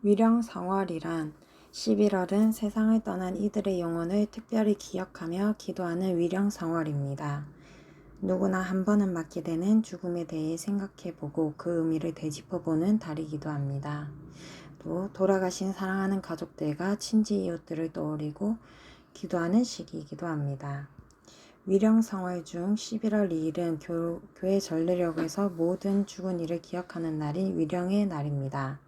위령성월이란 11월은 세상을 떠난 이들의 영혼을 특별히 기억하며 기도하는 위령성월입니다. 누구나 한 번은 맞게 되는 죽음에 대해 생각해보고 그 의미를 되짚어보는 달이기도 합니다. 또 돌아가신 사랑하는 가족들과 친지 이웃들을 떠올리고 기도하는 시기이기도 합니다. 위령성월 중 11월 2일은 교, 교회 전례력에서 모든 죽은 이를 기억하는 날인 위령의 날입니다.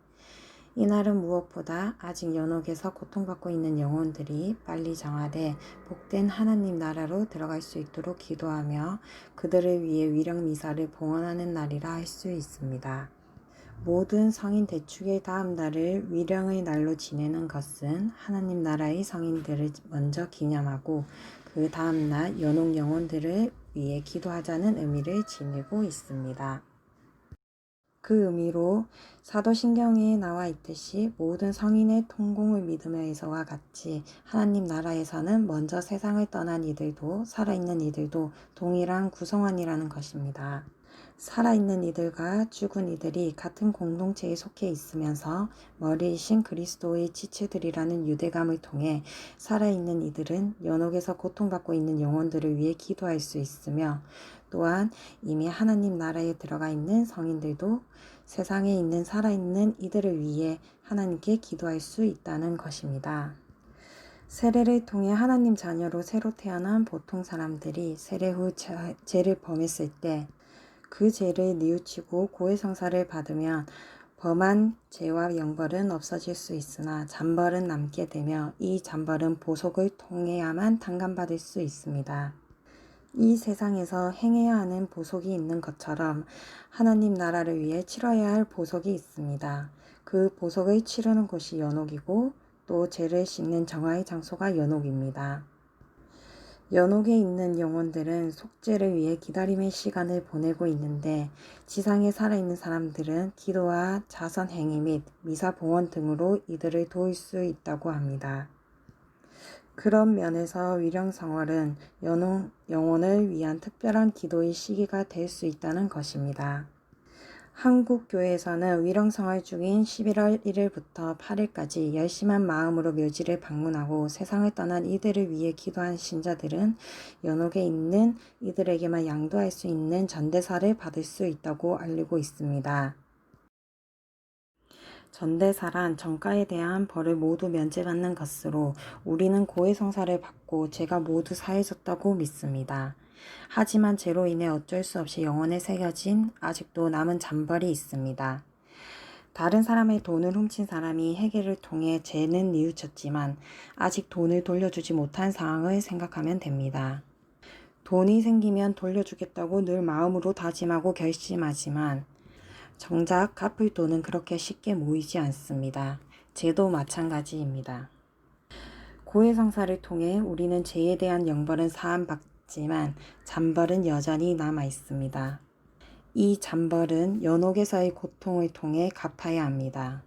이날은 무엇보다 아직 연옥에서 고통받고 있는 영혼들이 빨리 정화돼 복된 하나님 나라로 들어갈 수 있도록 기도하며 그들을 위해 위령 미사를 봉헌하는 날이라 할 수 있습니다. 모든 성인 대축의 다음 날을 위령의 날로 지내는 것은 하나님 나라의 성인들을 먼저 기념하고 그 다음 날 연옥 영혼들을 위해 기도하자는 의미를 지니고 있습니다. 그 의미로 사도신경에 나와 있듯이 모든 성인의 통공을 믿으며에서와 같이 하나님 나라에서는 먼저 세상을 떠난 이들도 살아있는 이들도 동일한 구성원이라는 것입니다. 살아있는 이들과 죽은 이들이 같은 공동체에 속해 있으면서 머리이신 그리스도의 지체들이라는 유대감을 통해 살아있는 이들은 연옥에서 고통받고 있는 영혼들을 위해 기도할 수 있으며 또한 이미 하나님 나라에 들어가 있는 성인들도 세상에 있는 살아있는 이들을 위해 하나님께 기도할 수 있다는 것입니다. 세례를 통해 하나님 자녀로 새로 태어난 보통 사람들이 세례 후 죄를 범했을 때 그 죄를 뉘우치고 고해성사를 받으면 범한 죄와 영벌은 없어질 수 있으나 잔벌은 남게 되며 이 잔벌은 보속을 통해야만 탕감받을 수 있습니다. 이 세상에서 행해야 하는 보속이 있는 것처럼 하나님 나라를 위해 치러야 할 보속이 있습니다. 그 보속을 치르는 곳이 연옥이고 또 죄를 씻는 정화의 장소가 연옥입니다. 연옥에 있는 영혼들은 속죄를 위해 기다림의 시간을 보내고 있는데 지상에 살아있는 사람들은 기도와 자선 행위 및 미사 봉헌 등으로 이들을 도울 수 있다고 합니다. 그런 면에서 위령성월은 연홍, 영혼을 위한 특별한 기도의 시기가 될 수 있다는 것입니다. 한국 교회에서는 위령성월 중인 11월 1일부터 8일까지 열심한 마음으로 묘지를 방문하고 세상을 떠난 이들을 위해 기도한 신자들은 연옥에 있는 이들에게만 양도할 수 있는 전대사를 받을 수 있다고 알리고 있습니다. 전대사란 정가에 대한 벌을 모두 면제받는 것으로 우리는 고해성사를 받고 죄가 모두 사해졌다고 믿습니다. 하지만 죄로 인해 어쩔 수 없이 영혼에 새겨진 아직도 남은 잔벌이 있습니다. 다른 사람의 돈을 훔친 사람이 해결을 통해 죄는 뉘우쳤지만 아직 돈을 돌려주지 못한 상황을 생각하면 됩니다. 돈이 생기면 돌려주겠다고 늘 마음으로 다짐하고 결심하지만 정작 갚을 돈은 그렇게 쉽게 모이지 않습니다. 죄도 마찬가지입니다. 고해성사를 통해 우리는 죄에 대한 영벌은 사함받 지만 잔벌은 여전히 남아 있습니다. 이 잔벌은 연옥에서의 고통을 통해 갚아야 합니다.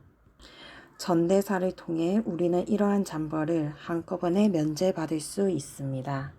전대사를 통해 우리는 이러한 잔벌을 한꺼번에 면제받을 수 있습니다.